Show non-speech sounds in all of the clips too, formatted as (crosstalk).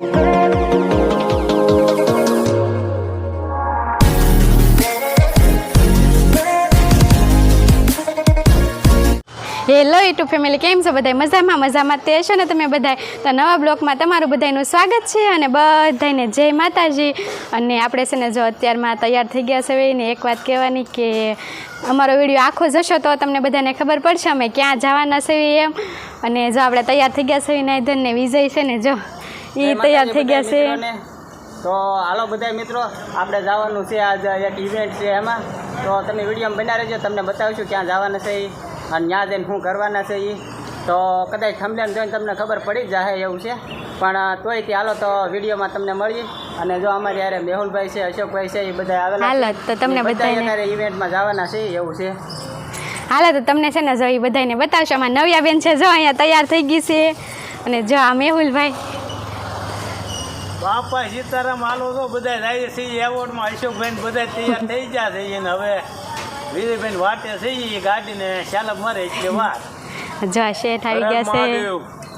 Hello YouTube family કેમ છો બધા મજામાં મજામાં તે છો ને તમે બધા તો નવા બ્લોગમાં તમારું બધાનું સ્વાગત છે અને બધાને જય માતાજી. અને આપણે છે ને જો અત્યારમાં તૈયાર થઈ ગયા છે ને એક વાત કહેવાની કે અમારો વીડિયો આખો જશો તો તમને બધાને ખબર પડશે અમે ક્યાં જવાના છીએ એમ. અને જો આપણે તૈયાર થઈ ગયા છીએ નાયધનને વિજય છે ને જો. એ તૈયાર થઈ ગયા છે. તો હાલો બધા મિત્રો આપણે જવાનું છે આજ એક ઇવેન્ટ છે એમાં. તો તમે વિડીયોમાં બના રહેજો તમને બતાવીશું ક્યાં જવાના છે એ અને ત્યાં જઈને શું કરવાના છે એ તો કદાચ થંબલેન જોઈને તમને ખબર પડી જ જાય એવું છે. પણ તોય તે હાલો તો વિડીયોમાં તમને મળીએ. અને જો અમારી યારે મેહુલભાઈ છે અશોકભાઈ છે એ બધા આવેલા તો તમને બધાને અત્યારે ઇવેન્ટમાં જવાના છે એવું છે. હાલો તો તમને છે ને જો એ બધાને બતાવશો. આમાં નવ્યા બેન છે જો અહીંયા તૈયાર થઈ ગઈ છે. અને જો આ મેહુલભાઈ બાપા સીતારામ હાલો તો બધા જાય છે એવોર્ડમાં અશોકભાઈ બધા તૈયાર થઈ ગયા છે. અને હવે વિજયભાઈ વાટે થઈ ગાડીને ચાલક મારે એટલે વાર. જો શેઠ આવી ગયા છે.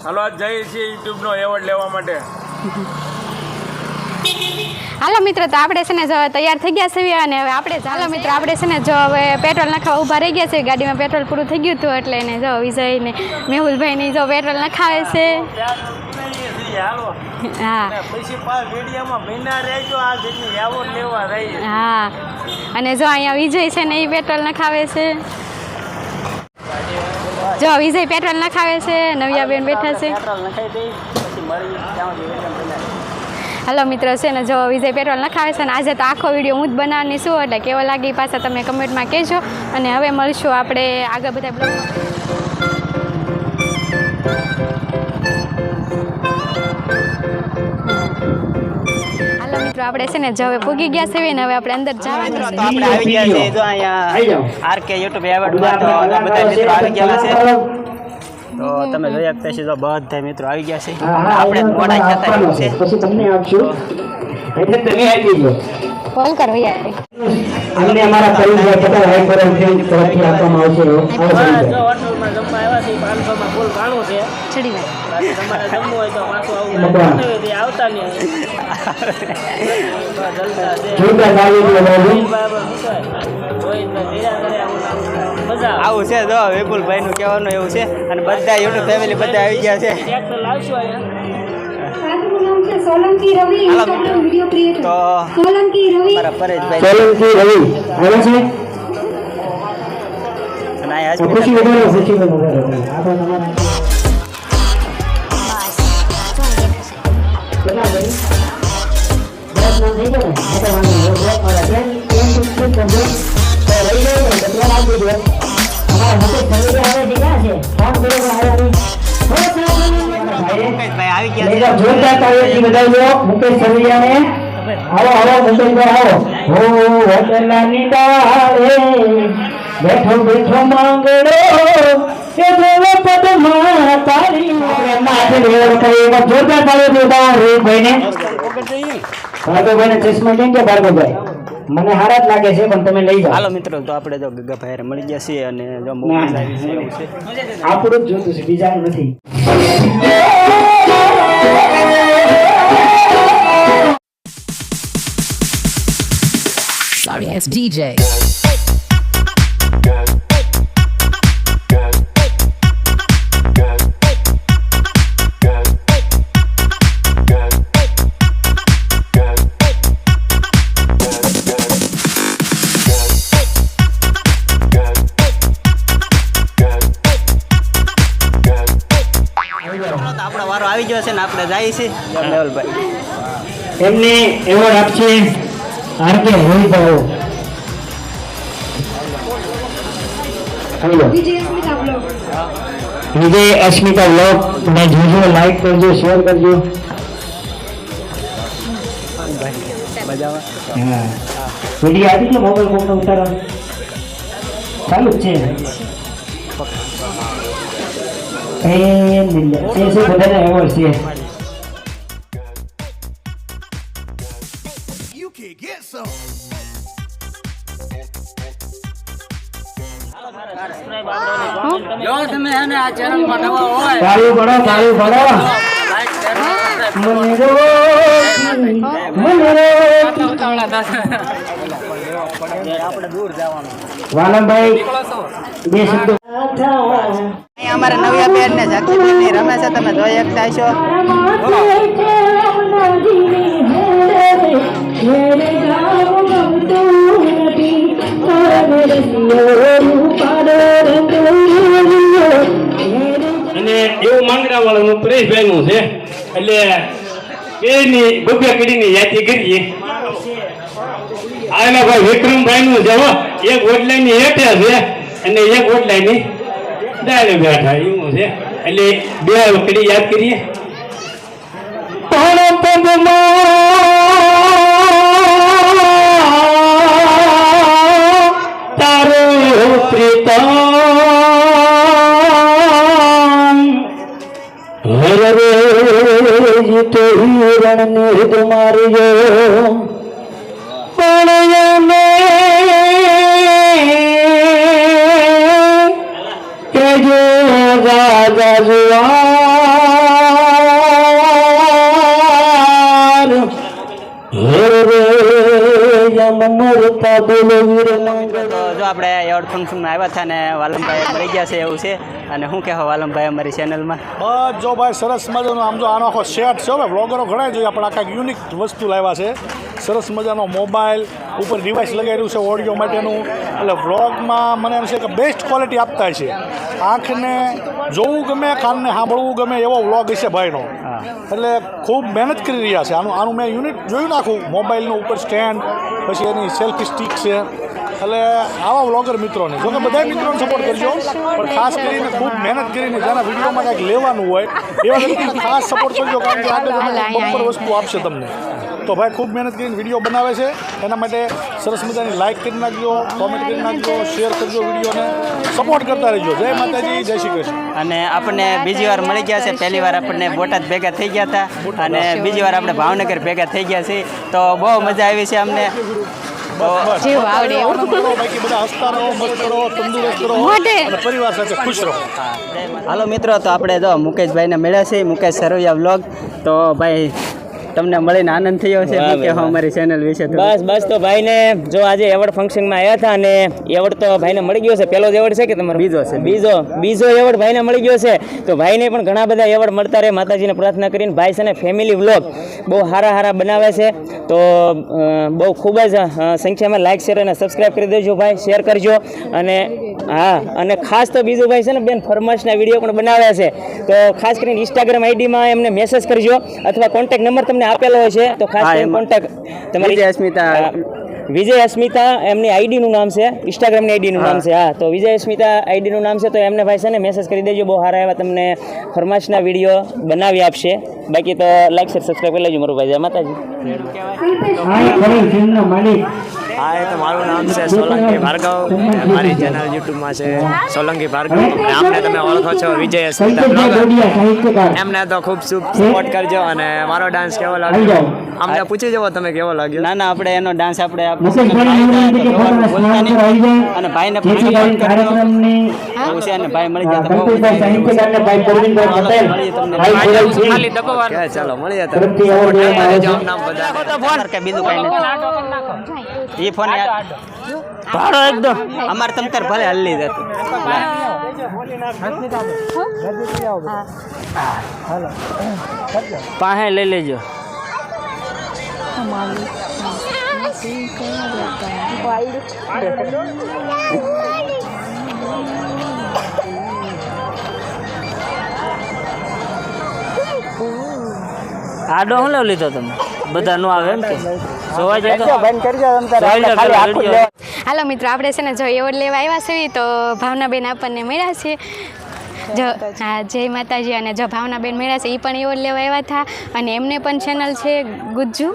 હાલો આજ જઈએ છીએ યુટ્યુબનો એવોર્ડ લેવા માટે. હાલો મિત્રો તો આપણે છે ને જો તૈયાર થઈ ગયા છીએ અને હવે આપણે ચાલો મિત્રો આપણે છે ને જો હવે પેટ્રોલ નખાવા ઊભા રહી ગયા છે ગાડીમાં પેટ્રોલ પૂરું થઈ ગયું હતું એટલે એને જો વિજય ને મેહુલભાઈ જો પેટ્રોલ નખાવે છે. હાલો. હા. અને પછી પાછા મીડિયામાં મહિના રહેજો આ જઈને એવોર્ડ લેવા રહી હા. અને જો અહીંયા વિજય છે ને એ પેટ્રોલ નખાવે છે. જો વિજય પેટ્રોલ નખાવે છે નવ્યાબેન બેઠા છે. પેટ્રોલ નખાઈ દઈ પછી મળી ત્યાં સુધી હાલો મિત્રો છે ને જો વિજય પેટ્રોલ નખાવે છે ને આજે તો આખો વીડિયો હું જ બનાવવાની છું એટલે કેવો લાગી પાછા તમે કમેન્ટમાં કહેજો. અને હવે મળશું આપણે આગળ બધા બ્લોગમાં મિત્રો આપણે છે ને જવે ભૂગી પૂગી ગયા છે ને હવે આપણે અંદર જવાનું તો છે. આપણે આવી ગયા છે જો અહીંયા આર કે યુટ્યુબ એવોર્ડમાં તો બધા મિત્રો આવી ગયા છે. તો તમે જોઈ શકતા છો તો બધા મિત્રો આવી ગયા છે. આપણે મોડા ખાતા છે. પછી તમને આપશું. એટલે તમે આવી ગયો કોલ કરો યાર. અમને અમારા પરિવાર તથા હાઈ પર તરફથી આપવામાં આવશે. છે. ચડી તમારે જમવું હોય તો પાછું આવું આવતા નહીં. આવું છે. જો વિપુલભાઈ નું કહેવાનું એવું છે. અને બધા યુટ્યુબ ફેમિલી બધા આવી ગયા છે. ટ્રેક્ટર લાવશું અહીંયા. સાચું નામ છે Solanki Ravi Instagram video creator Solanki Ravi. Solanki Ravi. આવે છે. અને આ તો ખુશી વધારે ખુશી વધારે આપણે તમારા દસ નામ થઈ ગયા ને? હા તો વાંધો નહીં. હવે મારા બેન, બેનનું શું કરજો? તો લઈ જાઓ ને તો પેલા આપી દો. અમારા હાથે ખરીદે આવે છે ક્યાં છે? ફોન કરો પણ આવ્યા નહીં. હો, ચાલો, ચાલો, ભાઈ. મુકેશભાઈ આવી ગયા લઈ જાઓ, જોરદાર તાળીઓથી વધાવજો. મુકેશ સરવૈયાને. આવો આવો મુકેશભાઈ આવો હો વડલાની ડાળે બેઠો બેઠો માંગડો કે દેવ પદમાં તારી એમના ચશ્મા કેમ કે ભાર્ગવભાઈ? મને હારા જ લાગે છે પણ તમે લઈ જાઓ. હાલો મિત્રો તો આપણે જો ગગા ભાઈ મળી ગયા છીએ અને જો મોબાઈલ આવી છે. આપણું જ જોતું છે બીજાનું નથી. Sorry ass DJ. વારો આવી ગયો છે ને આપણે જઈએ છીએ જો મેહુલભાઈ એમને એવોર્ડ આપશે આર કે રોહિતભાઈ હાલો. વિજય સ્મિતા બ્લોગ વિજય અસ્મિતા બ્લોગ ને જોજો લાઈક કરજો શેર કરજો. મજામાં હા. વીડિયો આપી દો મોબાઈલ કોકને ઉતારવા ચાલુ જ છે. એમ લીલા એ છે બધાને એવોર્ડ છે You can get some. જો તમે એને આ ચેનલમાં નવા હોય તાળી પડો તાળી પડો મને રો મને રો આપણે દૂર જવાનું વાલમભાઈ, બે શબ્દો અમારે નવ્યા બેન ને જાગૃતિ રમે છે તમે જોઈ શકતા છો અને એવું માંગડા વાળાનું પરેશભાઈનું છે એટલે એની બબ્બે કડીની યાદી કરીએ. આના ભાઈ વિક્રમભાઈનું છે હો. એક ઓટલાઈની હેઠે છે અને એક ઓટલાઈની ડાળે બેઠા એવું છે. એટલે બે કડી યાદ કરીએ. પણ પદમાં તારું પ્રીતમ. હરે તો હિરણ નિર્દ મારજો એવોર્ડ ફંક્શનમાં આવ્યા હતા ને વાલમભાઈ મળી ગયા છે એવું છે. અને શું કહેવા વાલમભાઈ અમારી ચેનલમાં બસ જો ભાઈ સરસ મજાનો આમ જો આનો આખો સેટ છે હવે બ્લોગરો ઘણા જોઈએ આપણે આખા યુનિક વસ્તુ લાવ્યા છે. સરસ મજાનો મોબાઈલ ઉપર ડિવાઇસ લગાડ્યું છે ઓડિયો માટેનું. એટલે વ્લોગમાં મને એમ છે કે બેસ્ટ ક્વોલિટી આપતા છે. આંખને જોવું ગમે કાનને સાંભળવું ગમે એવો વ્લોગ હશે ભાઈનો. એટલે ખૂબ મહેનત કરી રહ્યા છે. આનું આનું મેં યુનિટ જોયું નાખું. મોબાઈલનું ઉપર સ્ટેન્ડ પછી એની સેલ્ફી સ્ટિક છે. એટલે આવા વ્લોગર મિત્રોને, જોકે બધા મિત્રોને સપોર્ટ કરજો, પણ ખાસ કરીને ખૂબ મહેનત કરીને જેના વિડીયોમાં કંઈક લેવાનું હોય, એવા વ્યક્તિ ખાસ સપોર્ટ કરજો, કારણ કે આગળ બમ્પર વસ્તુ આપશે તમને. તો ભાઈ, ખૂબ મહેનત કરીને વીડિયો બનાવે છે. એના માટે સરસ મજાની લાઇક કરી નાખજો કોમેન્ટ કરી નાખજો શેર કરજો વિડીયોને. સપોર્ટ કરતા રહેજો. જય માતાજી, જય શ્રી કૃષ્ણ. અને આપણને બીજી વાર મળી ગયા છે. પહેલી વાર આપણને બોટાદ ભેગા થઈ ગયા હતા. અને બીજી વાર આપણે ભાવનગર ભેગા થઈ ગયા છીએ. તો બહુ મજા આવી છે અમને. જેવું આવડે. બાકી બધા હસતા રહો મસ્ત રહો તંદુરસ્ત રહો. અને પરિવાર સાથે ખુશ રહો. હાલો મિત્રો તો આપણે જો મુકેશભાઈને મળ્યા છે મુકેશ સરવૈયા વ્લોગ. તો ભાઈ તમને મળીને આનંદ થયો છે શું અમારી ચેનલ વિશે બસ બસ તો ભાઈને જો આજે એવોર્ડ ફંક્શનમાં આવ્યા હતા અને એવોર્ડ તો ભાઈને મળી ગયો છે પહેલો જ એવોર્ડ છે કે તમારો? બીજો છે. બીજો બીજો એવોર્ડ ભાઈને મળી ગયો છે. તો ભાઈને પણ ઘણા બધા એવોર્ડ મળતા રહે. માતાજીને પ્રાર્થના કરીને ભાઈ છે ને ફેમિલી વ્લોગ બહુ સારા સારા બનાવે છે. તો બહુ ખૂબ જ સંખ્યામાં લાઇક શેર અને સબસ્ક્રાઈબ કરી દેજો ભાઈ. શેર કરજો. અને હા અને ખાસ તો બીજું ભાઈ છે ને બેન ફરમાશના વીડિયો પણ બનાવ્યા છે. તો ખાસ કરીને ઇન્સ્ટાગ્રામ આઈડીમાં એમને મેસેજ કરજો. અથવા કોન્ટેક્ટ નંબર તમને આપેલો હોય છે તો ખાસ કોન્ટેક્ટ તમારી વિજય અસ્મિતા. વિજય અસ્મિતા એમની આઈડીનું નામ છે ઇન્સ્ટાગ્રામની આઈડીનું નામ છે હા. તો વિજય અસ્મિતા આઈડીનું નામ છે તો એમને ભાઈ છે ને મેસેજ કરી દેજો બહુ સારા એવા તમને ફરમાશના વીડિયો બનાવી આપશે. બાકી તો લાઈક શેર સબસ્ક્રાઈબ કરી લેજો મારું ભાઈ જય માતાજી. હા તો મારું નામ છે સોલંકી ભાર્ગવ મારી ચેનલ યુટ્યુબમાં છે સોલંકી ભાર્ગવ અને આમને તમે ઓળખો છો વિજય બ્લોગર એમને તો ખૂબ સપોર્ટ કરજો અને મારો ડાન્સ કેવો લાગ્યો. અમને પૂછી જવો તમે કેવો લાગ્યો ના ના આપણે એનો ડાન્સ આપણે અને ભાઈને જેથી કરીને કાર્યક્રમની એવું છે અને ભાઈ મળી ગયા બહુ ચાલો મળીએ તમે બીજું કઈ નથી એ ફોન ભાડો એકદમ. અમારે તમ તાર ભલે હલ્લી જતું પાસે લઈ લેજો. આડો શું લેવ લીધો તમે બધા નો આવે એમ કે? જોવા જાય તો. જોઈ લો, પેલો વીડિયો. હાલો મિત્રો આપણે છે ને જો એવોર્ડ લેવા આવ્યા છીએ તો ભાવનાબેન આપણને મળ્યા છે. જો હા જય માતાજી અને જો ભાવનાબેન મળ્યા છે એ પણ એવોર્ડ લેવા આવ્યા હતા. અને એમને પણ ચેનલ છે ગુજ્જુ.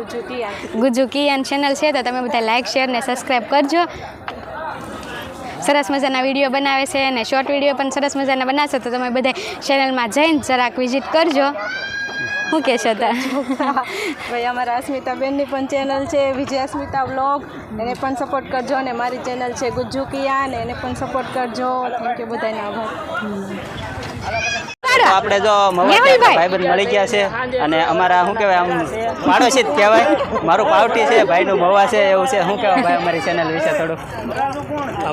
ગુજ્જુ કિયાન ચેનલ છે તો તમે બધા લાઇક શેર ને સબસ્ક્રાઈબ કરજો. સરસ મજાના વીડિયો બનાવે છે અને શોર્ટ વીડિયો પણ સરસ મજાના બનાવશે તો તમે બધા ચેનલમાં જઈને જરાક વિઝિટ કરજો. શું કહેશો ભાઈ અમારા અસ્મિતાબેનની પણ ચેનલ છે વિજય અસ્મિતા વ્લોગ એને પણ સપોર્ટ કરજો અને મારી ચેનલ છે ગુજ્જુ કિયાન એને પણ સપોર્ટ કરજો. થેન્ક યુ બધાને આભાર. આપણે જો ભાઈબંધ મળી ગયા છે અને અમારા શું કહેવાય આમ પાડોશી જ કહેવાય. મારું પાવટી છે ભાઈનું મવા છે એવું છે. શું કહેવાય ભાઈ અમારી ચેનલ વિશે થોડું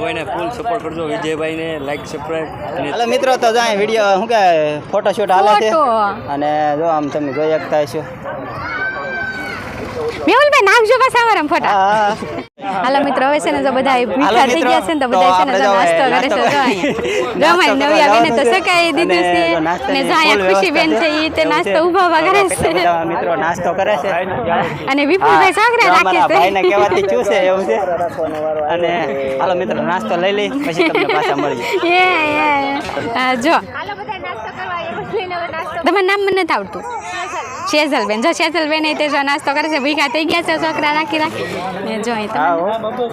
ભાઈને ફૂલ સપોર્ટ કરજો. વિજયભાઈને લાઈક સબસ્ક્રાઈબ હાલો મિત્રો તો જાય વીડિયો શું કહેવાય ફોટોશૂટ હાલે છે. અને જો આમ તમે જોઈ શકતા છો મેહુલભાઈ નાખજો બસ અમારા ફોટા હા. હાલો મિત્રો હવે છે ને તો બધા ભીખા થઈ ગયા છે ને તો તો બધા છે ને જો નાસ્તો કરે છે નાસ્તો જો કરવા અહીંયા. નવી આવીને તો સકાઈ દીધું છે. ને જો અહીંયા ખુશી બેન છે એ તે નાસ્તો ઊભા ઊભા ઊભા કરે છે મિત્રો નાસ્તો કરે છે. અને વિપુલભાઈ સાંકરા રાખે છે. ભાઈને કહેવાથી શું છે એવું છે? અને હાલો મિત્રો નાસ્તો લઈ લઈ પછી તમને પાછા મળીએ. (laughs) એ એ હા, જો. તમારું નામ મને નથી આવડતું. શેઝલબેન જો શેઝલબેન એ તે જો નાસ્તો કરે છે ભીખા થઈ ગયા છે છોકરા રાખી રાખી. ને જો અહીં તમે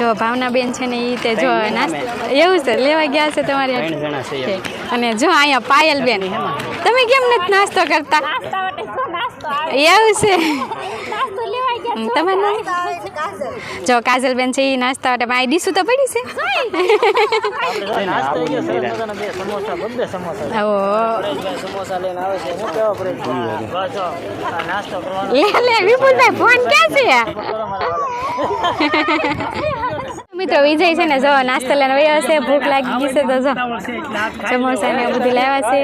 જો ભાવનાબેન છે ને એ તે જો નાસ્તો એવું છે લેવા ગયા છે તમારી. અને જો અહીંયા પાયલબેન તમે કેમ નથી નાસ્તો કરતા? એવું છે. તમારું? જો કાજલબેન છે એ નાસ્તા માટે મારી ડીશું તો પડી છે. લે લે વિપુલભાઈ ફોન ક્યાં છે? મિત્રો વિજય છે ને જો નાસ્તો લઈને વયો છે ભૂખ લાગી ગઈ છે તો જો. સમોસા ને એવું બધું લાવ્યા છે.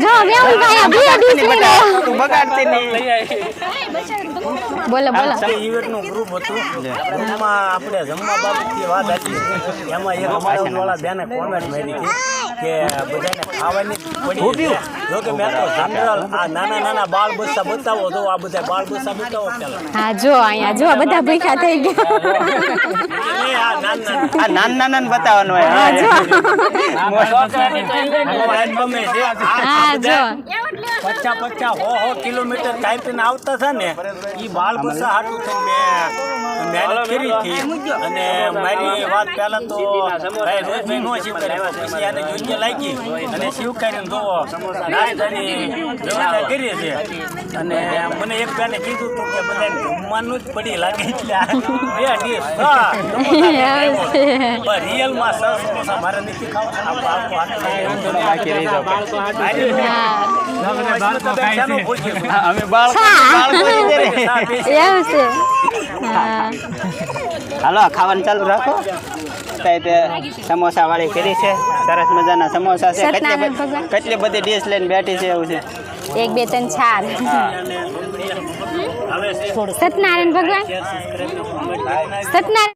જો બે. તું બગાડતી નહીં. બોલો બોલો. ઇવેન્ટનું ગ્રુપ હતું. ગ્રુપમાં આપણે જમવા બાબતની વાત હતી એમાં એક અમારા વાળા બેને કોમેન્ટ મારી હતી. કે બધાને ખાવાની પડી જો કે મેં તો જનરલ આ નાના નાના બાળ બચ્ચા બતાવો તો આ બધા બાળ બચ્ચા બતાવો પેલા હા જો અહીંયા જો બધા ભૂખ્યા થઈ ગયા. આ નાના નાના. નાના ને બતાવવાનું હોય. હા જો. હા જો. પચાસ પચાસ હો હો કિલોમીટર કાંઈ આવતા હતા ને એ બાળ બચ્ચા હાટું થઈને મેં મહેનત કરી હતી. અને મારી વાત પહેલા તો ભાઈ રોજભાઈ નો સ્વીકારે પછી આને યોગ્ય લાગી. અને સ્વીકારીને જોવો. નાસ્તાની વ્યવસ્થા કરી છે. અને મને એક બેને કીધું હતું કે બધાને જમવાનું જ પડી લાગે એટલે બે ડીશ રિયલમાં સમોસા મારે નથી ખાવા અમે બાળકો હાલો ખાવાનું ચાલુ રાખો. તે સમોસા વાળી કરી છે. સરસ મજાના સમોસા છે. કેટલી બધી ડીશ લઈને બેઠી છે એવું છે? એક બે ત્રણ ચાર. સત્યનારાયણ ભગવાન? સત્યનારાયણ